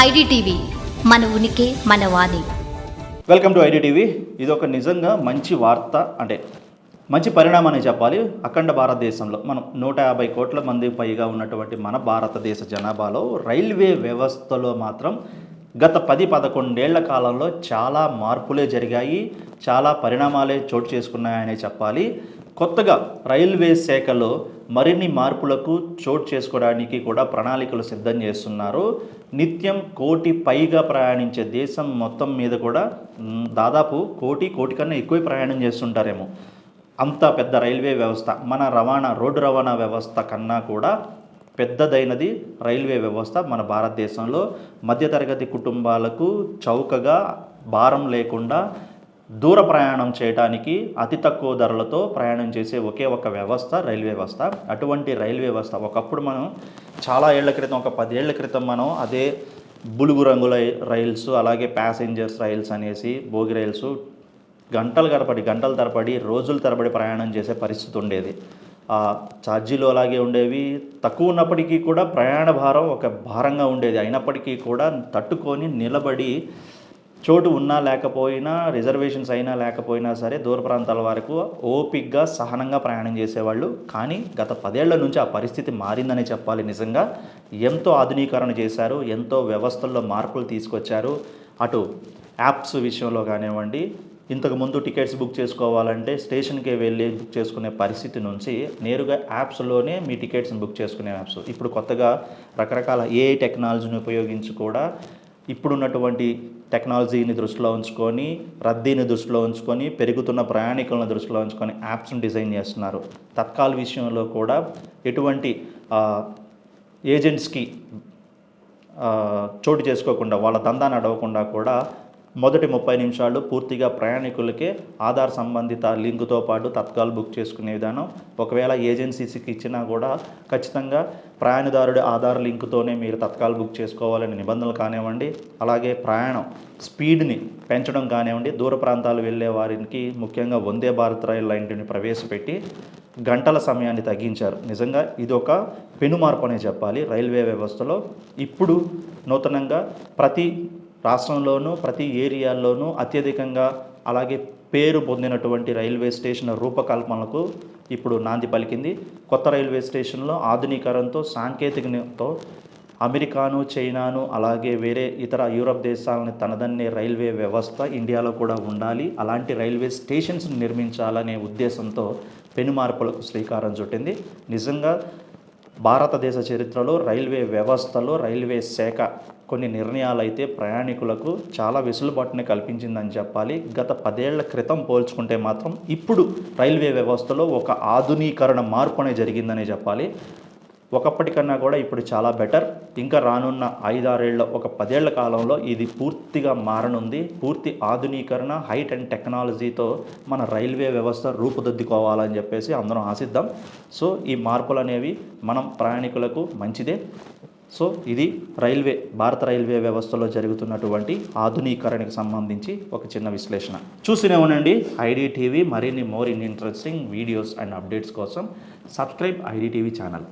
IDTV మన ఉనికి మన వాణి. Welcome to IDTV. ఇది ఒక నిజంగా మంచి వార్త అంటే మంచి పరిణామం చెప్పాలి. అఖండ భారతదేశంలో మనం నూట యాభై కోట్ల మంది పైగా ఉన్నటువంటి మన భారతదేశ జనాభాలో రైల్వే వ్యవస్థలో మాత్రం గత పది పదకొండేళ్ళ కాలంలో చాలా మార్పులే జరిగాయి చాలా పరిణామాలే చోటు చేసుకున్నాయనే చెప్పాలి. కొత్తగా రైల్వే శాఖలో మరిన్ని మార్పులకు చోటు చేసుకోవడానికి కూడా ప్రణాళికలు సిద్ధం చేస్తున్నారు. నిత్యం కోటి పైగా ప్రయాణించే దేశం మొత్తం మీద కూడా దాదాపు కోటి కోటి కన్నా ఎక్కువ ప్రయాణం చేస్తుంటారేమో. అంత పెద్ద రైల్వే వ్యవస్థ మన రవాణా రోడ్డు రవాణా వ్యవస్థ కన్నా కూడా పెద్దదైనది రైల్వే వ్యవస్థ మన భారతదేశంలో. మధ్యతరగతి కుటుంబాలకు చౌకగా భారం లేకుండా దూర ప్రయాణం చేయడానికి అతి తక్కువ ధరలతో ప్రయాణం చేసే ఒకే ఒక వ్యవస్థ రైల్వే వ్యవస్థ. అటువంటి రైల్వే వ్యవస్థ ఒకప్పుడు మనం చాలా ఏళ్ళ క్రితం ఒక పదేళ్ళ క్రితం మనం అదే బులుగు రంగుల రైల్స్ అలాగే ప్యాసింజర్స్ రైల్స్ అనేసి భోగి రైల్స్ గంటలు గడపడి గంటల తరబడి రోజుల తరబడి ప్రయాణం చేసే పరిస్థితి ఉండేది. ఆ ఛార్జీలు అలాగే ఉండేవి. తక్కువ ఉన్నప్పటికీ కూడా ప్రయాణ భారం ఒక భారంగా ఉండేది. అయినప్పటికీ కూడా తట్టుకొని నిలబడి చోటు ఉన్నా లేకపోయినా రిజర్వేషన్స్ అయినా లేకపోయినా సరే దూర ప్రాంతాల వరకు ఓపిక్గా సహనంగా ప్రయాణం చేసేవాళ్ళు. కానీ గత పదేళ్ళ నుంచి ఆ పరిస్థితి మారిందని చెప్పాలి నిజంగా. ఎంతో ఆధునీకరణ చేశారు ఎంతో వ్యవస్థల్లో మార్పులు తీసుకొచ్చారు. అటు యాప్స్ విషయంలో కానివ్వండి ఇంతకుముందు టికెట్స్ బుక్ చేసుకోవాలంటే స్టేషన్కే వెళ్ళి బుక్ చేసుకునే పరిస్థితి నుంచి నేరుగా యాప్స్లోనే మీ టికెట్స్ని బుక్ చేసుకునే యాప్స్. ఇప్పుడు కొత్తగా రకరకాల ఏఐ టెక్నాలజీని ఉపయోగించి కూడా ఇప్పుడున్నటువంటి టెక్నాలజీని దృష్టిలో ఉంచుకొని రద్దీని దృష్టిలో ఉంచుకొని పెరుగుతున్న ప్రయాణికులను దృష్టిలో ఉంచుకొని యాప్స్ని డిజైన్ చేస్తున్నారు. తత్కాల విషయంలో కూడా ఎటువంటి ఏజెంట్స్కి చోటు చేసుకోకుండా వాళ్ళ దందా నడవకుండా కూడా మొదటి ముప్పై నిమిషాలు పూర్తిగా ప్రయాణికులకే ఆధార్ సంబంధిత లింకుతో పాటు తత్కాల్ బుక్ చేసుకునే విధానం. ఒకవేళ ఏజెన్సీస్కి ఇచ్చినా కూడా ఖచ్చితంగా ప్రయాణిదారుడి ఆధార్ లింకుతోనే మీరు తత్కాల్ బుక్ చేసుకోవాలని నిబంధనలు కానివ్వండి అలాగే ప్రయాణం స్పీడ్ని పెంచడం కానివ్వండి దూర ప్రాంతాలు వెళ్ళే వారికి ముఖ్యంగా వందే భారత్ రైల్ లాంటిని ప్రవేశపెట్టి గంటల సమయాన్ని తగ్గించారు. నిజంగా ఇది ఒక పెను మార్పు అనే చెప్పాలి. రైల్వే వ్యవస్థలో ఇప్పుడు నూతనంగా ప్రతి రాష్ట్రంలోనూ ప్రతి ఏరియాల్లోనూ అత్యధికంగా అలాగే పేరు పొందినటువంటి రైల్వే స్టేషన్ రూపకల్పనలకు ఇప్పుడు నాంది పలికింది. కొత్త రైల్వే స్టేషన్లో ఆధునీకరణతో సాంకేతికతో అమెరికాను చైనాను అలాగే వేరే ఇతర యూరప్ దేశాలని తనదన్నే రైల్వే వ్యవస్థ ఇండియాలో కూడా ఉండాలి. అలాంటి రైల్వే స్టేషన్స్ నిర్మించాలనే ఉద్దేశంతో పెను మార్పులకు శ్రీకారం చుట్టింది. నిజంగా భారతదేశ చరిత్రలో రైల్వే వ్యవస్థలో రైల్వే శాఖ కొన్ని నిర్ణయాలు అయితే ప్రయాణికులకు చాలా వెసులుబాటుని కల్పించిందని చెప్పాలి. గత పదేళ్ళ క్రితం పోల్చుకుంటే మాత్రం ఇప్పుడు రైల్వే వ్యవస్థలో ఒక ఆధునీకరణ మార్పు అనేది జరిగిందనే చెప్పాలి. ఒకప్పటికన్నా కూడా ఇప్పుడు చాలా బెటర్. ఇంకా రానున్న ఐదారేళ్ళ ఒక పదేళ్ళ కాలంలో ఇది పూర్తిగా మారనుంది. పూర్తి ఆధునీకరణ హైట్ అండ్ టెక్నాలజీతో మన రైల్వే వ్యవస్థ రూపుదిద్దుకోవాలని చెప్పేసి అందరం ఆశిద్దాం. సో ఈ మార్పులు అనేవి మనం ప్రయాణికులకు మంచిదే. సో ఇది రైల్వే భారత రైల్వే వ్యవస్థలో జరుగుతున్నటువంటి ఆధునీకరణకు సంబంధించి ఒక చిన్న విశ్లేషణ. చూసినే ఉండండి ఐడి టీవీ మరిన్ని more in interesting videos and updates కోసం సబ్స్క్రైబ్ ఐడి టీవీ ఛానల్.